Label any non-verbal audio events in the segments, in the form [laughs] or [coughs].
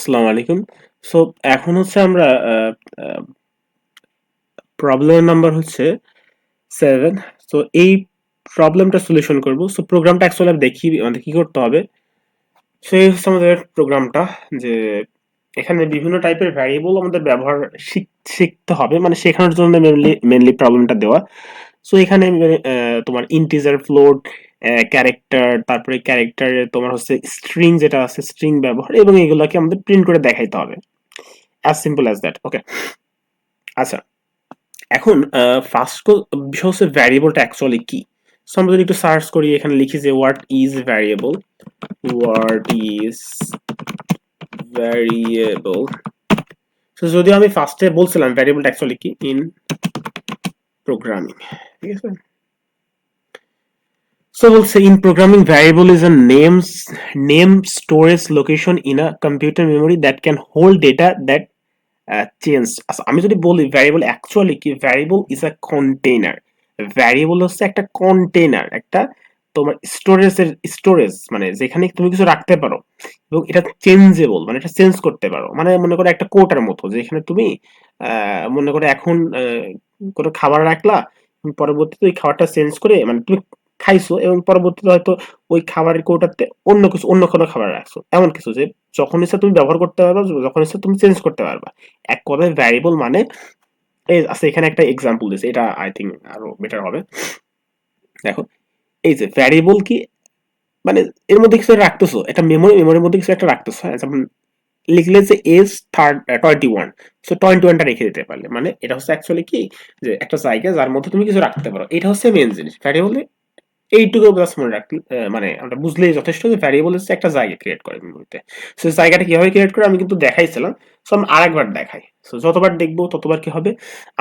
আসসালামু আলাইকুম। সো এখন হচ্ছে আমরা প্রবলেম নাম্বার হচ্ছে সেভেন সো এই প্রবলেমটা সলিউশন করব। সো প্রোগ্রামটা অ্যাকচুয়ালি আমি দেখি, আমাদের কি করতে হবে? সো এই হচ্ছে আমাদের প্রোগ্রামটা যে এখানে বিভিন্ন টাইপের ভ্যারিয়েবল আমাদের ব্যবহার শিখতে হবে। মানে শেখানোর জন্য মেনলি মেনলি প্রবলেমটা দেওয়া। সো এখানে তোমার ইন্টিজার ফ্লোট ক্যারেক্টার তারপরে ক্যারেক্টারে তোমার হচ্ছে স্ট্রিং যেটা আছে স্ট্রিং ব্যবহার এবং এগুলোকে আমাদের প্রিন্ট করে দেখাইতে হবে। As simple as that okay আচ্ছা এখন ফার্স্ট বিষয় হচ্ছে ভ্যারিয়েবলটা অ্যাকচুয়ালি কি? সো আমরা যদি একটু সার্চ করি, এখানে লিখি যে what is variable what is variable so যদিও আমি ফার্স্টে বলছিলাম ভ্যারিয়েবলটা অ্যাকচুয়ালি কি? ইন প্রোগ্রামিং ঠিক আছে? So we'll say in programming variable is a names name storage location in a computer memory that can hold data that uh, change. আমি যদি বলি ভ্যারিয়েবল অ্যাকচুয়ালি কি? Variable is a container variable হচ্ছে একটা container একটা তোমার স্টোরেজের storage মানে যেখানে তুমি কিছু রাখতে পারো এবং এটা চেঞ্জেবল মানে এটা চেঞ্জ করতে পারো। মানে মনে করো একটা কোটার মতো যেখানে তুমি মনে করো এখন কোনো খাবার রাখলা পরবর্তীতে ওই খাবারটা চেঞ্জ করে মানে তুমি খাইছো এবং পরবর্তীতে হয়তো ওই খাবারের কৌটাতে অন্য কিছু, অন্য কোনো খাবার রাখছো। এমন কিছু যে যখন ইচ্ছা তুমি ব্যবহার করতে পারবা, যখন ইচ্ছা তুমি চেঞ্জ করতে পারবা। এক কথায় ভ্যারিয়েবল মানে আচ্ছা এখানে একটা এক্সাম্পল দিয়েছে, এটা আই থিঙ্ক আরও বেটার হবে। দেখো, এই যে ভ্যারিয়েবল কি মানে এর মধ্যে কিছু রাখতেছো, একটা মেমোরি মেমোরির মধ্যে কিছু একটা রাখতেছো হ্যাঁ? যেমন লিখলে যে age third twenty one so twenty ওয়ানটা রেখে দিতে পারলে। মানে এটা হচ্ছে অ্যাকচুয়ালি কি, যে একটা জায়গা যার মধ্যে তুমি কিছু রাখতে পারো। এটা হচ্ছে মেন জিনিস। ভ্যারিয়েবলে এইটুকু জাস্ট মনে রাখলে মানে আমরা বুঝলেই যথেষ্ট যে ভ্যারিয়েবল হচ্ছে একটা জায়গা ক্রিয়েট করে মেমোরিতে সো জায়গাটা কীভাবে ক্রিয়েট করে আমি কিন্তু দেখাইছিলাম। সো আমি আরেকবার দেখাই। সো যতবার দেখব ততবার কি হবে?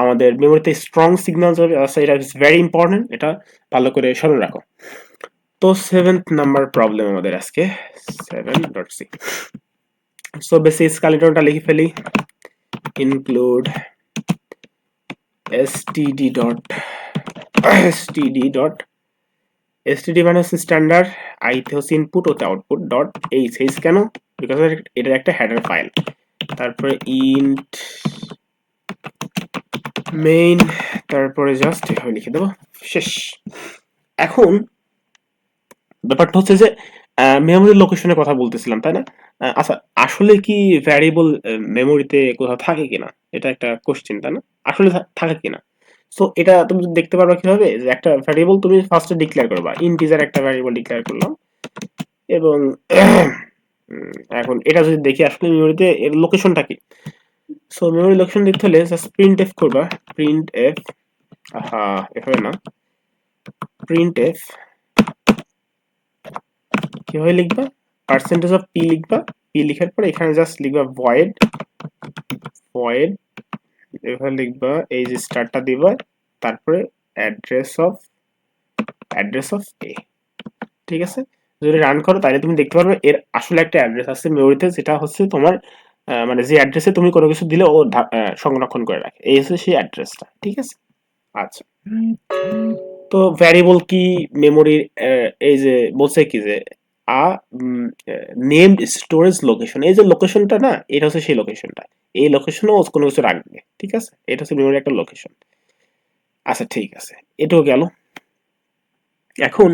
আমাদের মেমোরিতে স্ট্রং সিগন্যাল যাবে এটা ইজ ভেরি ইম্পর্টেন্ট এটা ভালো করে স্মরণ রাখো। তো সেভেন্থ নাম্বার প্রবলেম আমাদের আজকে। সেভেন ডট সি সো বেসি স্কালিটনটা লিখে ফেলি। Include std dot std dot std মানে হচ্ছে স্ট্যান্ডার্ড আইতে হচ্ছে ইনপুট ওতে আউটপুট ডট এইচ এইচ কেন? বিকজ এটার একটা হেডার ফাইল তারপরে ইন্ট মেইন তারপরে জাস্ট এভাবে লিখে দেবো। শেষ। এখন ব্যাপারটা হচ্ছে যে মেমোরি লোকেশনের কথা বলতেছিলাম, তাই না? আচ্ছা আসলে কি ভ্যারিয়েবল মেমোরিতে কোথাও থাকে কিনা? এটা একটা কোশ্চেন তাই না? আসলে থাকে কিনা? সো এটা তুমি দেখতে পারবা কীভাবে একটা ভ্যারিয়েবল তুমি ফার্স্টে ডিক্লেয়ার করবা ইন্টিজার একটা ভ্যারিয়েবল ডিক্লেয়ার করলাম, এবং [clears throat] এখন এটা যদি দেখি আসলে মেমোরিতে এর লোকেশনটা কি? সো মেমোরি লোকেশন দেখতে হলে জাস্ট প্রিন্ট এফ করবা প্রিন্ট এফ আহা, এভাবে না প্রিন্ট এফ কীভাবে লিখবা? পার্সেন্টেজ অফ পি লিখবা পি লিখার পরে এখানে জাস্ট লিখবা ভয়েড ভয়েড এভাবে লিখবা, এই যে স্টারটা দিবা, তারপরে address of address of A ঠিক আছে? যদি রান করো, তাহলে তুমি দেখতে পারবে এর আসলে একটা অ্যাড্রেস আছে মেমোরিতে যেটা হচ্ছে তোমার মানে যে অ্যাড্রেসে তুমি কোনো কিছু দিলে ও সংরক্ষণ করে রাখে। এই হচ্ছে সেই অ্যাড্রেসটা ঠিক আছে? আচ্ছা। তো ভ্যারিয়েবল কি মেমোরির এই যে বলছে কি যে আ নেম স্টোরেজ লোকেশন এই যে লোকেশনটা না, এটা হচ্ছে সেই লোকেশনটা এই লোকেশনে ও কোনো কিছু রাখবে, ঠিক আছে? এটা হচ্ছে মেমোরি একটা লোকেশন আচ্ছা ঠিক আছে। এটাও গেল। এখন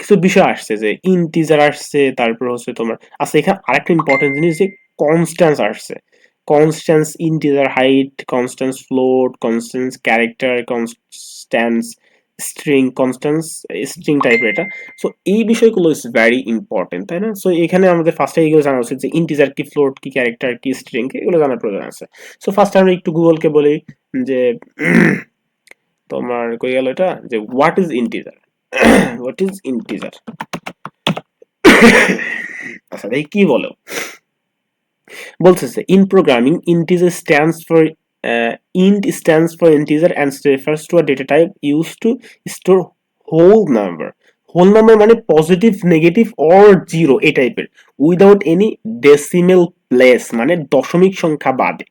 কিছু বিষয় আসছে যে ইন্টিজার আসছে, তারপর হচ্ছে তোমার আচ্ছা এখানে আরেকটা ইম্পর্টেন্ট জিনিস যে কনস্ট্যান্স আসছে। Constants integer height constants float constants character constants string constants string টাইপের এটা। সো এই বিষয়গুলো ইজ ভেরি ইম্পর্টেন্ট তাই না? সো এখানে আমাদের ফার্স্টে এগুলো জানা উচিত যে ইন্টিজার কি ফ্লোট কি ক্যারেক্টার কি স্ট্রিং এগুলো জানার প্রয়োজন আছে। সো ফার্স্ট আমরা একটু গুগলকে বলি যে, তোমার কই গেল এটা? যে what is integer what is integer আচ্ছা এই কি বলো? বলতেছে in programming integer stands for uh, int stands for integer and refers to a data type used to store whole number. Whole number মানে পজিটিভ নেগেটিভ অর জিরো এই টাইপের without any decimal place মানে দশমিক সংখ্যা বাদে।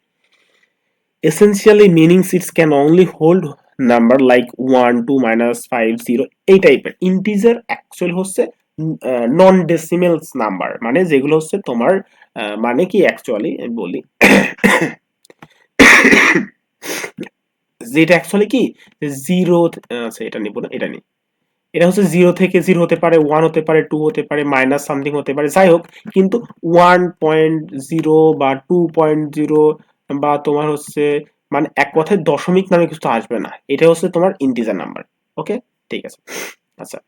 Essentially meanings it's can only hold number like one two minus five zero এই টাইপের integer actually হচ্ছে নন ডেসিমেলস নাম্বার মানে যেগুলো হচ্ছে তোমার মানে কি অ্যাকচুয়ালি বলি। যেটা অ্যাকচুয়ালি কি? জিরো আচ্ছা এটা নিব না, এটা নিই এটা হচ্ছে জিরো থেকে জিরো হতে পারে ওয়ান হতে পারে টু হতে পারে মাইনাস সামথিং হতে পারে, যাই হোক, কিন্তু ওয়ান পয়েন্ট জিরো বা টু পয়েন্ট জিরো বা তোমার হচ্ছে মানে এক কথায় দশমিক নামে কিছু আসবে না। এটা হচ্ছে তোমার ইন্টিজার নাম্বার ওকে ঠিক আছে। আচ্ছা।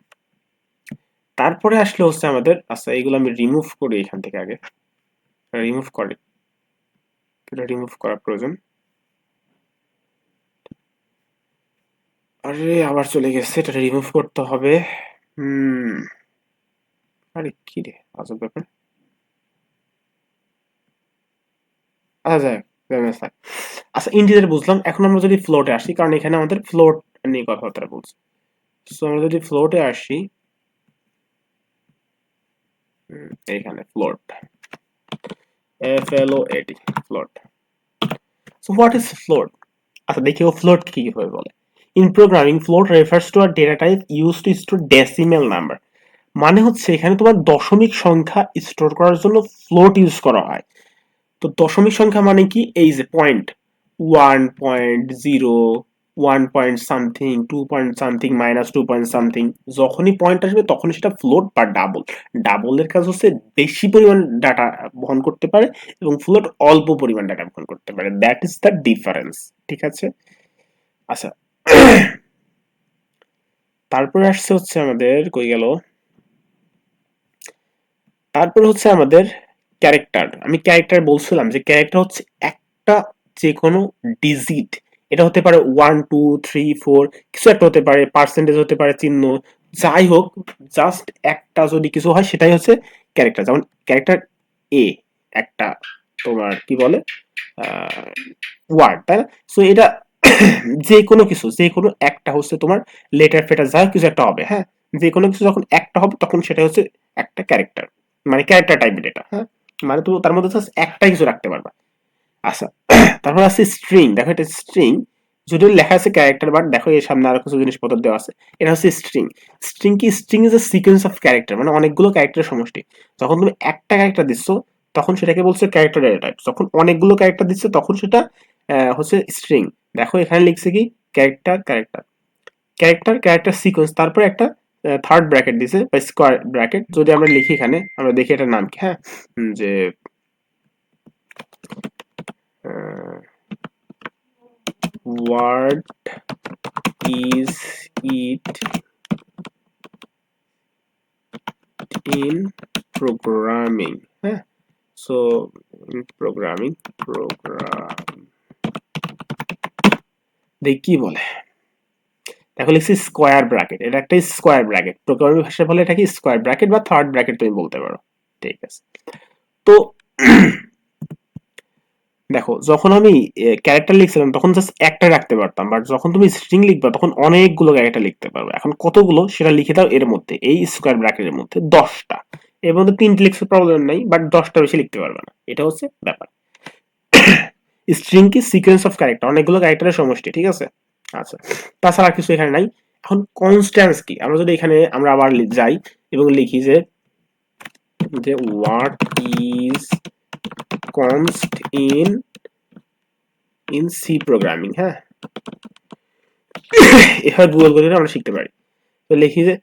তারপরে আসলে হচ্ছে আমাদের আচ্ছা এগুলো আমি রিমুভ করি এখান থেকে আগে। রিমুভ করে। রিমুভ করা প্রয়োজন। আরে, আবার চলে গেছে এটা রিমুভ করতে হবে। হুম। আরে, কি রে, আজব ব্যাপার। আচ্ছা যাই। আচ্ছা ইন্টিজার বুঝলাম, এখন আমরা যদি ফ্লোটে আসি, কারণ এখানে আমাদের ফ্লোট নিয়ে কথাবার্তা বলছি। সো আমরা যদি ফ্লোটে আসি এইখানে float F L O A T float so what is float আচ্ছা দেখি ও ফ্লোট কি কীভাবে বলে। In programming float refers to a data type use to store decimal number মানে হচ্ছে এখানে তোমার দশমিক সংখ্যা স্টোর করার জন্য ফ্লোট ইউজ করা হয়। তো দশমিক সংখ্যা মানে কি? এই যে point one point zero one point something two point something minus two point something যখনই পয়েন্ট আসবে তখনই সেটা ফ্লোট বা ডাবল ডাবলের কাজ হচ্ছে বেশি পরিমাণ ডাটা বহন করতে পারে এবং ফ্লোট অল্প পরিমাণ ডাটা বহন করতে পারে। দ্যাট ইজ দ্য ডিফারেন্স ঠিক আছে? আচ্ছা তারপরে আসছে হচ্ছে আমাদের, কই গেল? তারপরে হচ্ছে আমাদের ক্যারেক্টার আমি ক্যারেক্টার বলছিলাম যে ক্যারেক্টার হচ্ছে একটা যে কোনো ডিজিট এটা হতে পারে ওয়ান টু থ্রি ফোর কিছু একটা হতে পারে পার্সেন্টেজ হতে পারে, চিহ্ন। যাই হোক জাস্ট একটা যদি কিছু হয়, সেটাই হচ্ছে ক্যারেক্টার যেমন ক্যারেক্টার এ একটা তোমার কি বলে? ওয়ার্ড তাই না? সো এটা যে কোনো কিছু যে কোনো একটা হচ্ছে তোমার লেটার ফেটার যা কিছু একটা হবে হ্যাঁ? যে কোনো কিছু যখন একটা হবে, তখন সেটা হচ্ছে একটা ক্যারেক্টার মানে ক্যারেক্টার টাইপের এটা হ্যাঁ? মানে তুমি তার মধ্যে একটাই কিছু রাখতে পারবা। আচ্ছা [clears throat] তারপর আছে স্ট্রিং দেখো এটা স্ট্রিং যদিও লেখা আছে ক্যারেক্টার বাট দেখো এর সামনে আরও কিছু জিনিসপত্র দেওয়া আছে, এটা হচ্ছে স্ট্রিং স্ট্রিং কি string is a sequence of character মানে অনেকগুলো ক্যারেক্টারের সমষ্টি, যখন তুমি একটা ক্যারেক্টার দিচ্ছ, তখন সেটাকে বলছে ক্যারেক্টার ডেটা টাইপ যখন অনেকগুলো ক্যারেক্টার দিচ্ছে, তখন সেটা হচ্ছে স্ট্রিং দেখো এখানে লিখছে কি? Character character character character sequence তারপরে একটা থার্ড ব্র্যাকেট দিছে, বা স্কোয়ার ব্র্যাকেট যদি আমরা লিখি এখানে, আমরা দেখি এটার নাম কি হ্যাঁ? যে word is it in programming হ্যাঁ? সো ইন প্রোগ্রামিং প্রোগ্রাম দেখ কি বলে? দেখো লিখছি স্কোয়ার ব্র্যাকেট এটা একটা স্কোয়ার ব্র্যাকেট প্রোগ্রামিং ভাষায় বলে এটা কি স্কোয়ার ব্র্যাকেট বা থার্ড ব্র্যাকেট তুমি বলতে পারো। ঠিক আছে। তো [clears throat] দেখো, যখন আমি ক্যারেক্টার লিখছিলাম, তখন জাস্ট একটা রাখতে পারতাম বাট যখন তুমি স্ট্রিং লিখবে, তখন অনেকগুলো ক্যারেক্টার লিখতে পারবে। এখন কতগুলো, সেটা লিখে দাও এর মধ্যে, এই স্কোয়ার ব্র্যাকেটের মধ্যে দশটা। এর মধ্যে তিনটে লিখতে প্রবলেম নাই বাট দশটা বেশি লিখতে পারবে না। এটা হচ্ছে ব্যাপার। স্ট্রিং কি সিকোয়েন্স অফ ক্যারেক্টার অনেকগুলো ক্যারেক্টারের সমষ্টি, ঠিক আছে? আচ্ছা তাছাড়া কিছু এখানে নাই। এখন কনস্ট্যান্স কি? আমরা যদি এখানে, আমরা আবার যাই এবং লিখি যে যে what is const in in C programming হ্যাঁ? এভাবে গুগল করে আমরা শিখতে পারি। তো লিখি যে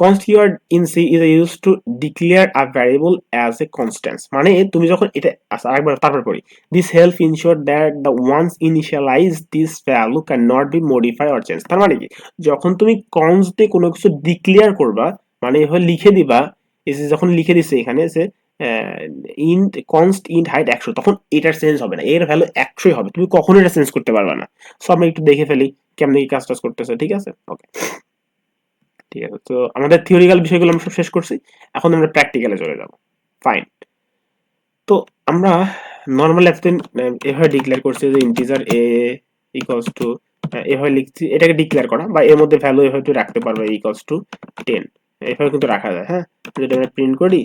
const keyword C is used to declare a variable as a constant মানে তুমি যখন এটা আচ্ছা আরেকবার তারপর পড়ি। This help that the the once this value value cannot be modify or change তার মানে কি? যখন তুমি const দিয়ে কোনো কিছু ডিক্লেয়ার করবা মানে এভাবে লিখে দিবা যে যখন লিখে দিছে এখানে যে ইন্ট কনস্ট ইন্ট হাইট একশো, তখন এটার চেঞ্জ হবে না। এর ভ্যালু একশোই হবে। তুমি কখনো এটা চেঞ্জ করতে পারবে না। সো আমরা একটু দেখে ফেলি কেমন কি কাজ টাজ করতেছে, ঠিক আছে? ওকে ঠিক তো আমাদের থিওরিক্যাল বিষয়গুলো আমরা সব শেষ করছি। এখন আমরা প্র্যাকটিক্যালে চলে যাব। ফাইন তো আমরা নর্মাল এতদিন এভাবে ডিক্লেয়ার করছি যে ইন্টিজার এ ইকুয়ালস টু এভাবে লিখছি, এটাকে ডিক্লেয়ার করা বা এর মধ্যে ভ্যালু এভাবে রাখতে পারবে ইকুয়ালস টু টেন এভাবে কিন্তু রাখা যায় হ্যাঁ? যদি আমরা প্রিন্ট করি,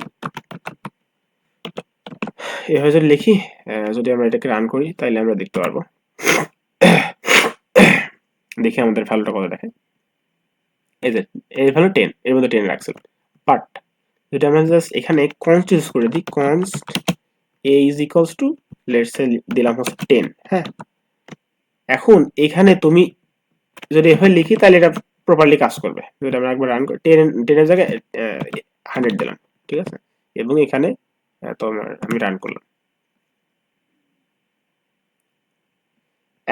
এভাবে যদি লিখি যদি আমরা এটাকে রান করি তাহলে আমরা দেখতে পারব। [coughs] দেখি আমাদের ভ্যালুটা কত দেখে। এই যে, এর ভ্যালু টেন এর মধ্যে টেন রাখছিল বাট যদি আমরা জাস্ট এখানে কনস্ট ইউজ করে দিই const a is equals to let's দিলাম হচ্ছে টেন হ্যাঁ? এখন এখানে তুমি যদি এভাবে লিখি, তাহলে এটা প্রপারলি কাজ করবে। যদি আমরা একবার রান করি টেন টেনের জায়গায় হান্ড্রেড দিলাম, ঠিক আছে? এবং এখানে তোমার আমি রান করলাম।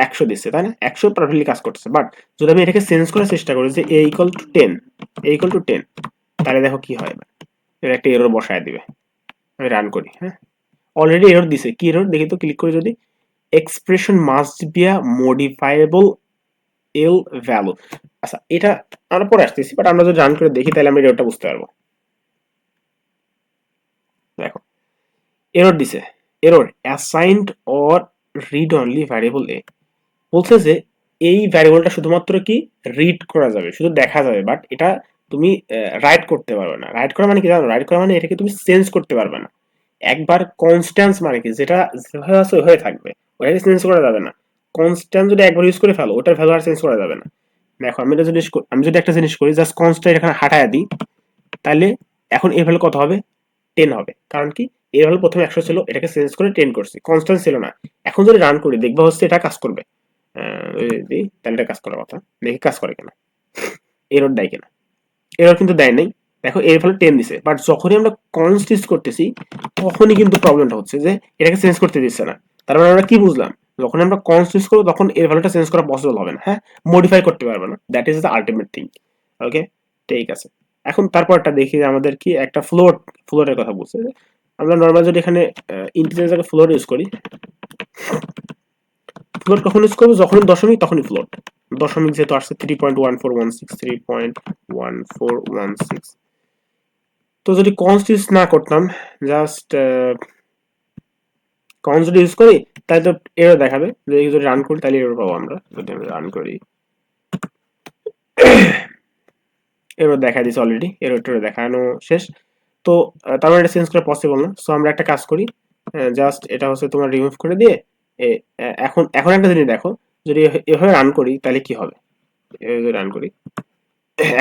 একশো দিচ্ছে, তাই না? একশো পারফেক্টলি কাজ করতেছে। বাট যদি আমি এটাকে চেঞ্জ করার চেষ্টা করি যে a equal to ten a equal to ten তাহলে দেখো কি হয় এবার। একটা এরর বসায় দিবে। আমি রান করি হ্যাঁ? অলরেডি এরর দিছে। কি এরর দেখি তো ক্লিক করে যদি। Expression must be a modifiable L value আচ্ছা এটা আমরা পরে আসতেছি বাট আমরা যদি রান করে দেখি, তাহলে আমরা এররটা বুঝতে পারব। দেখো এরর দিছে। Error assigned or read only variable এ বলছে যে এই ভ্যারিয়েবলটা শুধুমাত্র কি রিড করা যাবে, শুধু দেখা যাবে বাট এটা তুমি রাইট করতে পারবে না। রাইট করা মানে কি জানো? রাইট করা মানে এটাকে তুমি চেঞ্জ করতে পারবে না। একবার কনস্ট্যান্স মানে কি? যেটা যেভাবে আছে হয়ে থাকবে। ওটাকে চেঞ্জ করা যাবে না। কনস্ট্যান্ট যদি একবার ইউজ করে ফেলো, ওটার ভ্যালু আর চেঞ্জ করা যাবে না। দেখো, আমি একটা জিনিস আমি যদি একটা জিনিস করি জাস্ট কনস্ট্যান্ট এখানে হাঁটায় দিই, তাহলে এখন এর ভ্যালু কত হবে? টেন হবে। কারণ কি? এর ভ্যালু প্রথমে একশো ছিল, এটাকে চেঞ্জ করে টেন করছি। কনস্ট্যান্ট ছিল না। এখন যদি রান করি, দেখবা হচ্ছে এটা কাজ করবে। দিই, তাহলে কাজ করার কথা দেখি কাজ করে কিনা? এরর দেয় কিনা? এরর কিন্তু দেয় নাই। দেখো এর ফলে টেন দিছে। বাট যখনই আমরা কনস্ট ইউজ করতেছি তখনই কিন্তু প্রবলেমটা হচ্ছে যে এটাকে চেঞ্জ করতে দিচ্ছে না। তার মানে আমরা কি বুঝলাম? যখন আমরা কনস্ট ইউজ করব তখন এর ভ্যালুটা চেঞ্জ করা পসিবল হবে না। হ্যাঁ? মডিফাই করতে পারবে না। That is the ultimate thing okay ঠিক আছে। এখন তারপরটা দেখি আমাদের কি একটা ফ্লোট ফ্লোরের কথা বলছে। আমরা নর্মাল যদি এখানে ইন্টিজার জায়গায় ফ্লোর ইউজ করি ফ্লোট কখন ইউজ করব? যখন দশমিক, তখনই ফ্লোট দশমিক যেহেতু আসছে three point one four one six three point one four one six তো যদি কনস্ট ইউজ না করতাম জাস্ট কনস্ট যদি ইউজ করি, তাহলে তো এরর দেখাবে। যদি যদি রান করি, তাহলে এরর পাবো আমরা। যদি আমরা রান করি এরর দেখা দিয়েছে অলরেডি এরর টেরর দেখানো শেষ। তো তার মানে এটা চেঞ্জ করা পসিবল না। সো আমরা একটা কাজ করি জাস্ট এটা হচ্ছে তোমার রিমুভ করে দিয়ে এখন এখন একটা জিনিস দেখো, যদি এভাবে রান করি, তাহলে কি হবে? এভাবে রান করি,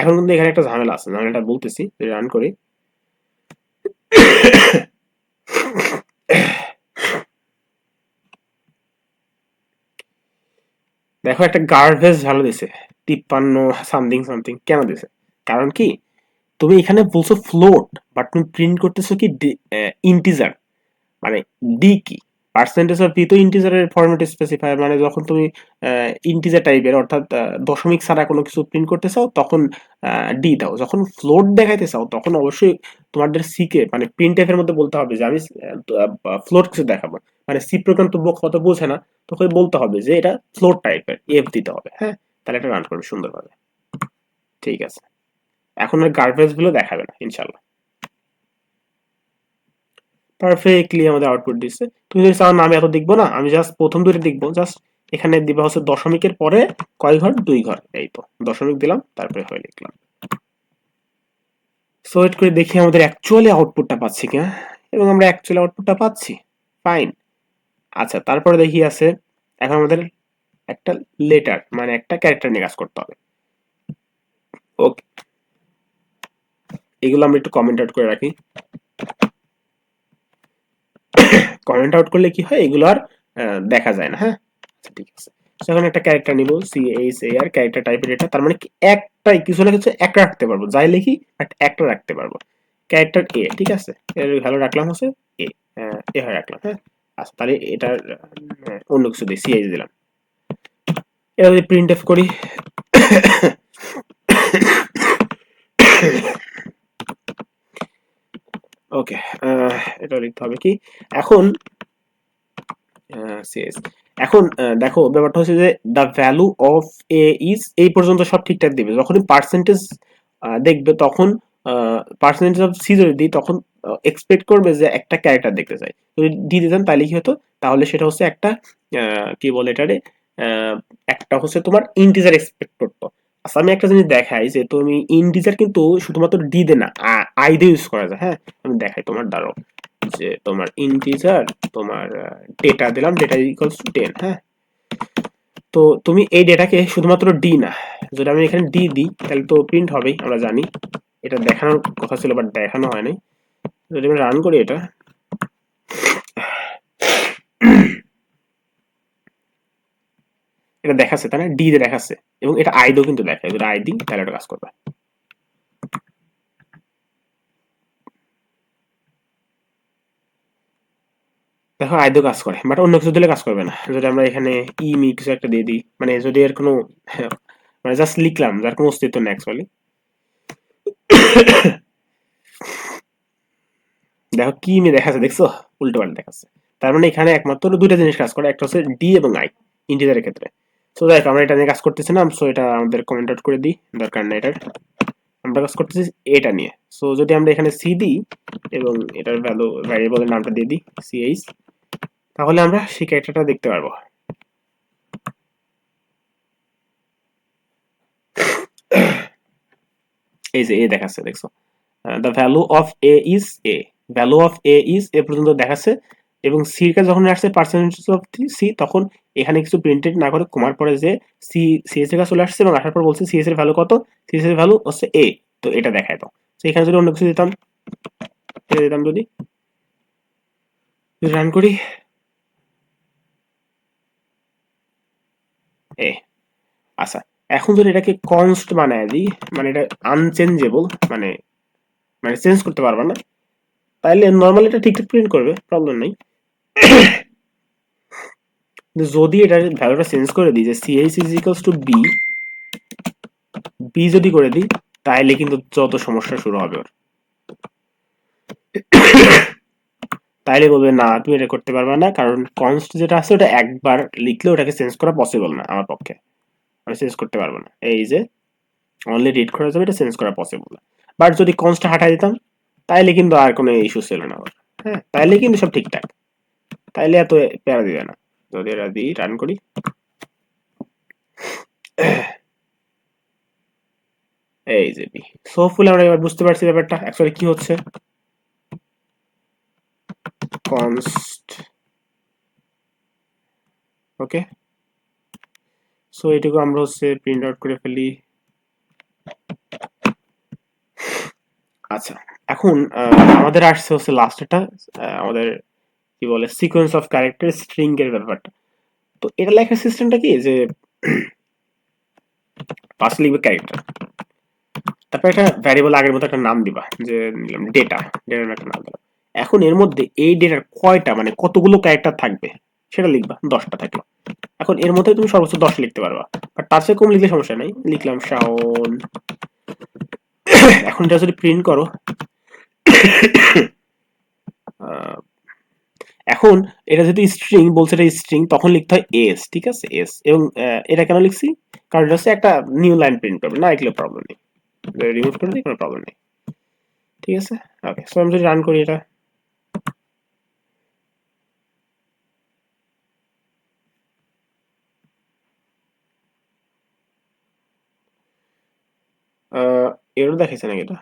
এখন কিন্তু এখানে একটা ঝামেলা আছে ঝামেলাটা বলতেছি, যদি রান করি, দেখো একটা গার্ভেজ ভালো দিছে, তিপ্পান্ন সামথিং সামথিং কেন দিছে? কারণ কি, তুমি এখানে বলছো ফ্লোট বাট তুমি প্রিন্ট করতেছো কি ইন্টিজার মানে ডি কি? পার্সেন্টেজ অফ পি ইন্টিজারের ফরম্যাট স্পেসিফাই মানে যখন তুমি ইন্টিজার টাইপের অর্থাৎ দশমিক ছাড়া কোনো কিছু প্রিন্ট করতে চাও, তখন ডি দাও। যখন ফ্লোট দেখাইতে চাও, তখন অবশ্যই তোমাদের সিকে মানে প্রিন্ট এর মধ্যে বলতে হবে যে, আমি ফ্লোট কিছু দেখাবো। মানে সি প্রোগ্রাম তো কত বোঝে না, তখন বলতে হবে যে, এটা ফ্লোট টাইপের এফ দিতে হবে হ্যাঁ? তাহলে এটা রান করবে সুন্দরভাবে। ঠিক আছে। এখন আর গার্বেজগুলো দেখাবে না, ইনশাল্লাহ। পারফেক্টলি আমাদের আউটপুট দিচ্ছে তুমি যদি চাও না আমি এত দেখব না, আমি জাস্ট প্রথম দুটো দেখব। জাস্ট এখানে দিবা হচ্ছে দশমিকের পরে কয় ঘর? দুই ঘর। এই তো, দশমিক দিলাম, তারপরে হয়ে লিখলাম। সো ওয়েট করে দেখি আমাদের অ্যাকচুয়ালি আউটপুটটা পাচ্ছি কিনা। এবং আমরা অ্যাকচুয়ালি আউটপুটটা পাচ্ছি? ফাইন আচ্ছা তারপরে দেখি আছে, এখন আমাদের একটা লেটার মানে একটা ক্যারেক্টার নিয়ে কাজ করতে হবে। ওকে এগুলো আমরা একটু কমেন্ট আউট করে রাখি। কমেন্ট আউট করলে কি হয়? এগুলো আর দেখা যায় না। হ্যাঁ। আচ্ছা ঠিক আছে। এখন একটা ক্যারেক্টার নিব C H A R character টাইপের এটা। তার মানে কি একটাই কিছু না কিছু একটা রাখতে পারব। যাই লিখি একটা রাখতে পারব। ক্যারেক্টার এ ঠিক আছে? এর ভ্যালু রাখলাম হচ্ছে এ এ হয় রাখলাম। হ্যাঁ। আচ্ছা তাহলে এটা অন্য কিছু দিই সি এইচ দিলাম। এটা যদি প্রিন্ট এফ করি ওকে এটা লিখতে হবে কি? এখন সিএস এখন দেখো, ব্যাপারটা হচ্ছে যে the value of a is এই পর্যন্ত সব ঠিকঠাক দিবে। যখনই পার্সেন্টেজ দেখবে তখন পার্সেন্টেজ অফ সি যদি দিই, তখন এক্সপেক্ট করবে যে একটা ক্যারেক্টার দেখতে চাই। যদি ডি দিতেন তাহলে কি হতো? তাহলে সেটা হচ্ছে একটা কি বলে এটারে? একটা হচ্ছে তোমার ইন্টিজার এক্সপেক্ট করতো। আচ্ছা আমি একটা জিনিস দেখাই যে তুমি ইন্টিজার কিন্তু শুধুমাত্র ডি দে না আই দিয়ে ইউজ করা যায় হ্যাঁ? আমি দেখাই তোমার দ্বারাও যে তোমার ইন্টিজার, তোমার ডেটা দিলাম ডেটা ইকুয়ালস টু টেন হ্যাঁ? তো তুমি এই ডেটাকে শুধুমাত্র ডি না, যদি আমি এখানে ডি দিই, তাহলে তো প্রিন্ট হবেই, আমরা জানি, এটা দেখানোর কথা ছিল বাট দেখানো হয়নি, যদি আমি রান করি এটা এটা দেখাচ্ছে না ডি তে দেখাচ্ছে। এবং এটা আইডিও কিন্তু দেখায়, যদি আইডি তাহলে এটা কাজ করবে। দেখো আইডিও কাজ করে বাট অন্য কিছু দিলে কাজ করবে না। যদি আমরা এখানে ই মি কিছু একটা দিয়ে দিই মানে যদি এর কোনো মানে জাস্ট লিখলাম, যার কোনো অস্তিত্ব নেই অ্যাকচুয়ালি দেখো, কি মি দেখাচ্ছে, দেখছ? উল্টো পাল্টা দেখাচ্ছে। তার মানে এখানে একমাত্র দুইটা জিনিস কাজ করে, একটা হচ্ছে ডি এবং আই ইন্টিজারের ক্ষেত্রে। সো দেখ, আমরা এটা নিয়ে কাজ করতেছি না সো এটা আমাদের কমেন্ট আউট করে দিই, দরকার নেই এটার। আমরা কাজ করতেছি এটা নিয়ে। সো যদি আমরা এখানে সি দিই, এবং এটার ভ্যালু ভ্যারিয়েবলের নামটা দিয়ে দিই সিএইচ তাহলে আমরা সেই ক্যারেক্টারটা দেখতে পারব। এই যে, এ দেখাচ্ছে, দেখছ? The value of a is a value of a is a পর্যন্ত দেখাচ্ছে এবং সির কাছে যখন আসছে পার্সেন্টেজ অফ সি তখন এখানে কিছু প্রিন্টেড না করে কমার পরে যে সি সিএস এর কাছে চলে আসছে এবং আসার পর বলছে সিএস এর ভ্যালু কত? সিএস এর ভ্যালু হচ্ছে এ তো এটা দেখায় তো এখানে যদি অন্য কিছু দিতাম দিতাম যদি রান করি এ আচ্ছা এখন যদি এটাকে কনস্ট বানায় দিই মানে এটা আনচেঞ্জেবল মানে মানে চেঞ্জ করতে পারবা না তাহলে নর্মাল এটা ঠিকঠাক প্রিন্ট করবে প্রবলেম নেই। [coughs] যদি এটা ভ্যালুটা চেঞ্জ করে দিই, যে CH is equals to B B যদি করে দিই তাহলে কিন্তু যত সমস্যা শুরু হবে ওর। [coughs] তাইলে বলবে, না, তুমি এটা করতে পারবে না, কারণ কনস্ট যেটা আছে, ওটা একবার লিখলে ওটাকে চেঞ্জ করা পসিবল না আমার পক্ষে। আমি চেঞ্জ করতে পারব না। এই যে অনলি রিড করা যাবে, এটা চেঞ্জ করা পসিবল না। বাট যদি কনস্টটা হাঁটাই দিতাম, তাইলে কিন্তু আর কোনো ইস্যু ছিল না হ্যাঁ তাইলে কিন্তু সব ঠিকঠাক। তাইলে এত প্যারা দিবে না। যদি এটা দিই রান করি। এই যে বি সো ফুল আমরা এবার বুঝতে পারছি ব্যাপারটা অ্যাকচুয়ালি কি হচ্ছে? Const ওকে সো এটুকু আমরা হচ্ছে প্রিন্ট আউট করে ফেলি। আচ্ছা এখন আমাদের আসছে হচ্ছে লাস্টটা আমাদের কি বলে সিকোয়েন্স অফ ক্যারেক্টার স্ট্রিং এর ব্যাপারটা। তো এটা লেখার সিস্টেমটা কি? যে ফার্স্ট লিখবে ক্যারেক্টার তারপর একটা ভ্যারিয়েবল আগের মতো একটা নাম দিবা, যে নিলাম ডেটা ডেটার একটা নাম দিলাম এখন এর মধ্যে এই ডেটার কয়টা মানে কতগুলো ক্যারেক্টার থাকবে, সেটা লিখবা, দশটা থাকল। এখন এর মধ্যে তুমি সর্বোচ্চ দশ লিখতে পারবা বাট তার চেয়ে কম লিখলে সমস্যা নেই। লিখলাম শাওন। [coughs] এখন এটা যদি প্রিন্ট করো [coughs] এখন এটা যদি স্ট্রিং বলছে, এটা স্ট্রিং তখন লিখতে হয় এস ঠিক আছে? এস এবং এটা কেন লিখছি? কারণ এটা হচ্ছে একটা নিউ লাইন প্রিন্ট করবে না এগুলো প্রবলেম নেই। রিমুভ করে দিই, কোনো প্রবলেম নেই। ঠিক আছে? ওকে সো আমি যদি রান করি এটা। এরও দেখাইছে নাকি এটা?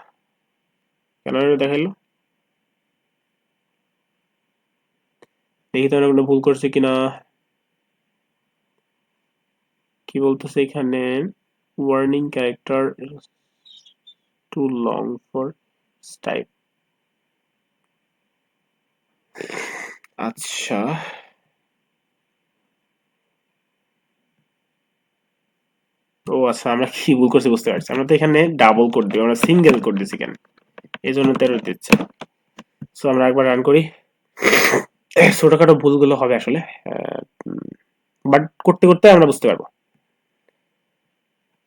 কেন এরও দেখাইলো? দেখি তো কোনো ভুল করছে কিনা। কি বলতেছে এখানে? Warning character too long for its type আচ্ছা। ও আচ্ছা আমরা কি ভুল করছি বুঝতে পারছি। আমরা তো এখানে ডাবল কোড দিই আমরা সিঙ্গেল কোড দিচ্ছি কেন? এই জন্য তেরো দিচ্ছে। সো আমরা একবার রান করি। [clears throat] ছোটখাটো ভুলগুলো হবে আসলে বাট করতে করতে আমরা বুঝতে পারব।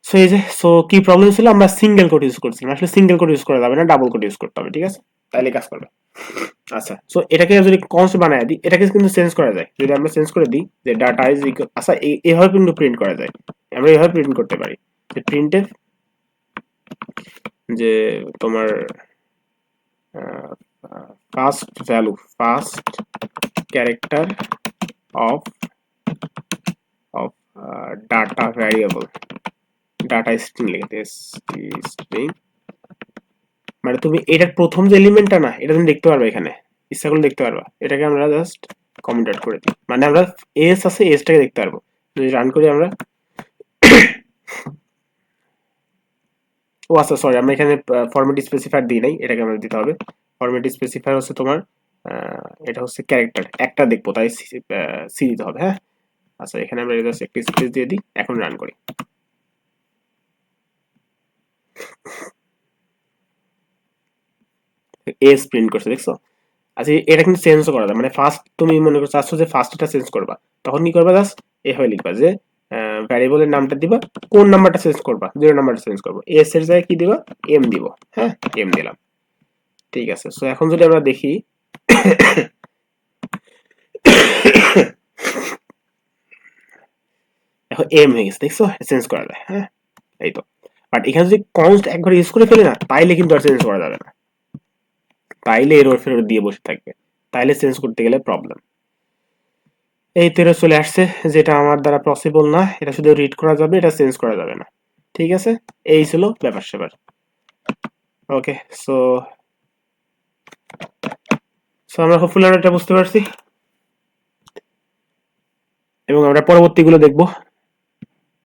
সো এই যে সো কি প্রবলেম ছিল? আমরা সিঙ্গেল কোড ইউজ করছিলাম। আসলে সিঙ্গেল কোড ইউজ করা যাবে না ডাবল কোড ইউজ করতে হবে, ঠিক আছে? তাইলে কাজ করবে। [laughs] আচ্ছা সো এটাকে যদি কনস্ট বানায় দিই, এটাকে কিন্তু চেঞ্জ করা যায়। যদি আমরা চেঞ্জ করে দিই যে ডাটা ইজ আচ্ছা এইভাবে কিন্তু প্রিন্ট করা যায়। আমরা এইভাবে প্রিন্ট করতে পারি। যে প্রিন্টের যে তোমার first value, first character of of data variable. Data string লিখতে স্ট্রিং। মানে তুমি এটার প্রথম যে এলিমেন্টটা না, এটা তুমি দেখতে পারবে এখানে। ইচ্ছা করলে দেখতে পারবা। এটাকে আমরা জাস্ট কমেন্ট আউট করে দিই। মানে আমরা এস আছে এসটাকে দেখতে পারব। যদি রান করি আমরা। ও আচ্ছা সরি আমরা এখানে ফরম্যাট স্পেসিফায়ার দিই নাই, এটাকে আমাদের দিতে হবে। ফরম্যাট স্পেসিফায়ার হচ্ছে তোমার এটা হচ্ছে ক্যারেক্টার একটা দেখব, তাই সি দিতে হবে হ্যাঁ? আচ্ছা এখানে আমরা জাস্ট একটা স্পেস দিয়ে দিই, এখন রান করি। এস প্রিন্ট করছে, দেখছ? আচ্ছা এটা কিন্তু চেঞ্জ করা যায় মানে ফার্স্ট তুমি মনে করছ চাচ্ছ যে ফার্স্ট এটা চেঞ্জ করবা, তখন কি করবা জাস্ট এভাবে লিখবা যে ভ্যারিয়েবলের নামটা দিবা, কোন নাম্বারটা চেঞ্জ করবা জিরো নাম্বারটা চেঞ্জ করব এস এর জায়গায় কি দিবা? এম দিব হ্যাঁ? এম দিলাম। ঠিক আছে সো এখন যদি আমরা দেখি এখন এম হয়ে গেছে, দেখছ? চেঞ্জ করা যায় হ্যাঁ? এই তো। বাট এখানে যদি কনস্ট একবার ইউজ করে ফেলি না, তাইলে কিন্তু আর চেঞ্জ করা যাবে না। তাইলে এরর ফেরর দিয়ে বসে থাকবে। তাইলে চেঞ্জ করতে গেলে প্রবলেম এই তো চলে আসছে, যেটা আমার দ্বারা পসিবল না, এটা শুধু রিড করা যাবে, এটা চেঞ্জ করা যাবে না। ঠিক আছে? এই ছিল ব্যাপার স্যাপার ওকে সো সো আমরা হোপফুলি আমরা এটা বুঝতে পারছি। এবং আমরা পরবর্তীগুলো দেখব।